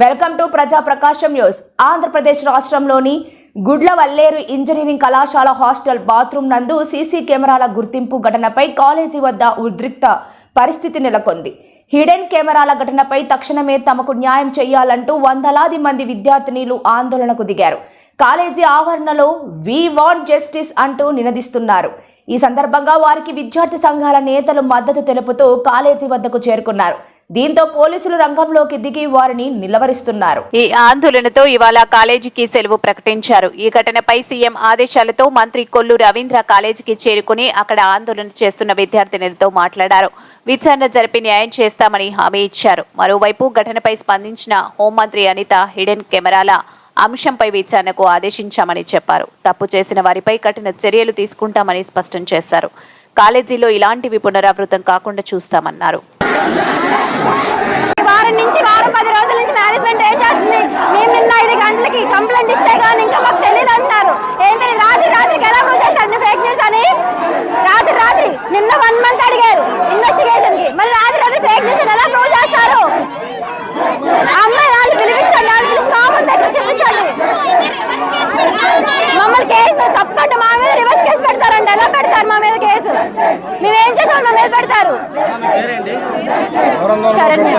Welcome to ప్రజా ప్రకాశం news. Andhra Pradesh రాష్ట్రంలోని Gudlavalleru engineering కళాశాల హాస్టల్ బాత్రూమ్ నందు సీసీ కెమెరాల గుర్తింపు ఘటనపై కాలేజీ వద్ద ఉద్రిక్త పరిస్థితి నెలకొంది. హిడెన్ కెమెరాల ఘటనపై తక్షణమే తమకు న్యాయం చేయాలంటూ వందలాది మంది విద్యార్థినీలు ఆందోళనకు దిగారు. కాలేజీ ఆవరణలో వి వాంట్ జస్టిస్ అంటూ నినదిస్తున్నారు. ఈ సందర్భంగా వారికి విద్యార్థి సంఘాల నేతలు మద్దతు తెలుపుతూ కాలేజీ వద్దకు చేరుకున్నారు. దీంతో పోలీసులు రంగంలోకి దిగి వారిని నిలవరిస్తున్నారు. ఈ ఆందోళనతో ఇవాళ కాలేజీకి సెలవు ప్రకటించారు. ఈ ఘటనపై సీఎం ఆదేశాలతో మంత్రి కొల్లు రవీంద్ర కాలేజీకి చేరుకుని అక్కడ ఆందోళన చేస్తున్న విద్యార్థినులతో మాట్లాడారు. విచారణ జరిపి న్యాయం చేస్తామని హామీ ఇచ్చారు. మరోవైపు ఘటనపై స్పందించిన హోంమంత్రి అనిత హిడెన్ కెమెరాల అంశంపై విచారణకు ఆదేశించామని చెప్పారు. తప్పు చేసిన వారిపై కఠిన చర్యలు తీసుకుంటామని స్పష్టం చేశారు. కాలేజీలో ఇలాంటివి పునరావృతం కాకుండా చూస్తామన్నారు. రాత్రికి ఎలా ప్రూవ్ చేస్తారు ఫేక్ న్యూస్ అని? రాత్రి రాత్రి నిన్న వన్ మంత్ అడిగారు ఇన్వెస్టిగేషన్కి. మరి రాత్రి రాత్రి ఫేక్ న్యూస్ ఎలా ప్రూవ్ చేస్తారు? అమ్మాయి వాళ్ళు పిలిపించండి వాళ్ళు పిలిచి మా ముందు దగ్గర చూపించండి మమ్మల్ని కేసు తప్పకుండా మా మీద రివర్స్ కేసు పెడతారండి. ఎలా పెడతారు మా మీద కేసు? మేమేం చేసాం? మా మీద పెడతారు. ఉన్నారని